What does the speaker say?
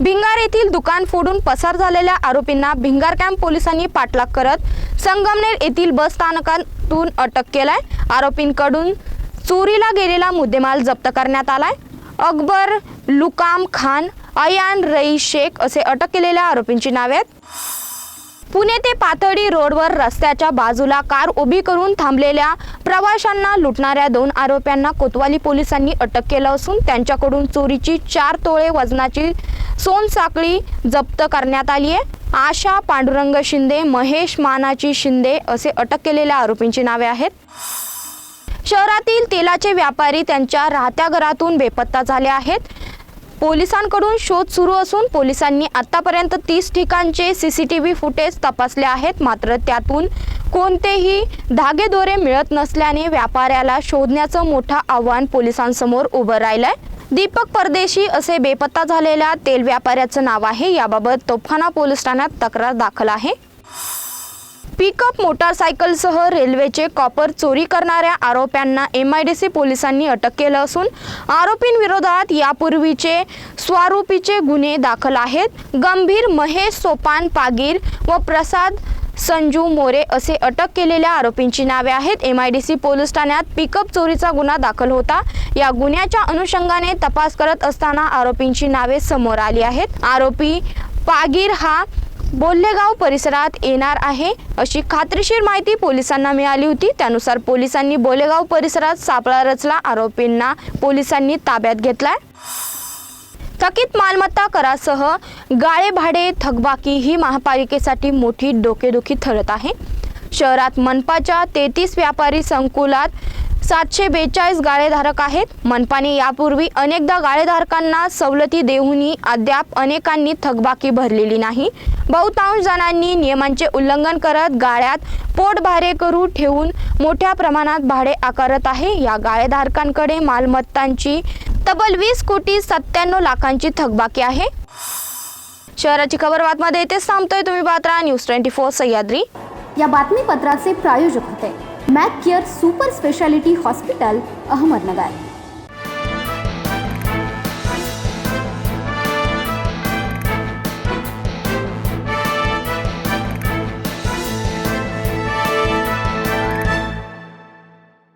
भिंगार येथील दुकान फोडून पसार झालेल्या आरोपींना भिंगार कॅम्प पोलिसांनी पाठलाग करत संगमनेर येथील बस स्थानकातून अटक केलाय. आरोपींकडून चोरीला गेलेला मुद्देमाल जप्त करण्यात आलाय. अकबर लुकाम खान अयान रई शेख असे अटक केलेल्या आरोपींची नावे आहेत. पुणे ते पाथडी रोडवर रस्त्याच्या बाजूला कार उभी करून थांबलेल्या प्रवाशांना लुटणाऱ्या दोन आरोप्यांना कोतवाली पोलिसांनी अटक केलं असून त्यांच्याकडून चोरीची चार तोळे वजनाची सोनसाखळी जप्त करण्यात आली आहे. आशा पांडुरंग शिंदे महेश मानाची शिंदे असे अटक केलेल्या आरोपींची नावे आहेत. शहरातील तेलाचे व्यापारी त्यांच्या राहत्या घरातून बेपत्ता झाले आहेत. पोलिसांकडून शोध सुरू असून पोलिसांनी आतापर्यंत तीस ठिकाणचे C C T V footage तपासले आहेत. मात्र त्यातून कोणतेही धागेदोरे मिळत नसल्याने व्यापाऱ्याला शोधण्याचं मोठं आव्हान पोलिसांसमोर उभं राहिलं आहे दीपक परदेशी असे बेपत्ता झालेल्या तेल व्यापाऱ्याचं नाव आहे. याबाबत तोफखाना पोलीस ठाण्यात तक्रार दाखल आहे. पिकअप मोटारसायकलसह रेल्वेचे कॉपर चोरी करणाऱ्या आरोप्यांना एम आय डी सी पोलिसांनी अटक केलं असून आरोपींविरोधात यापूर्वीचे स्वारूपीचे गुन्हे दाखल आहेत. गंभीर महेश सोपान पागीर व प्रसाद संजू मोरे असे अटक केलेल्या आरोपींची नावे आहेत. M I D C police ठाण्यात पिकअप चोरीचा गुन्हा दाखल होता. या गुन्ह्याच्या अनुषंगाने तपास करत असताना आरोपींची नावे समोर आली आहेत. आरोपी पागीर हा बोल्लेगाव परिसरात येणार आहे अशी खात्रीशीर माहिती पोलिसांना मिळाली होती. त्यानुसार पोलिसांनी बोलेगाव परिसरात सापळा रचला. आरोपींना पोलिसांनी ताब्यात घेतलाय. थकीत मालमत्ता करासह गाळे भाडे थकबाकी ही महापालिकेसाठी मोठी डोकेदुखी ठरत आहे. शहरात मनपाच्या तेहतीस व्यापारी संकुलात सातशे बेचाळीस गाळेधारक आहेत. मनपाने यापूर्वी अनेकदा गाळेधारकांना सवलती देऊनही अद्याप अनेकांनी थकबाकी भरलेली नाही. बहुतांश जणांनी नियमांचे उल्लंघन करत गाळ्यात पोटभारे करू ठेवून मोठ्या प्रमाणात भाडे आकारत आहे. या गाळेधारकांकडे मालमत्तांची तब्बल वीस कोटी सत्त्याण्णव लाखांची थकबाकी आहे. शहराची खबर बातमध्ये येथेच थांबतोय. तुम्ही बातरा राहा न्यूज ट्वेंटी फोर सह्याद्री. या बातमीपत्राचे प्रायोजक होते. Mac care super speciality hospital Ahmednagar.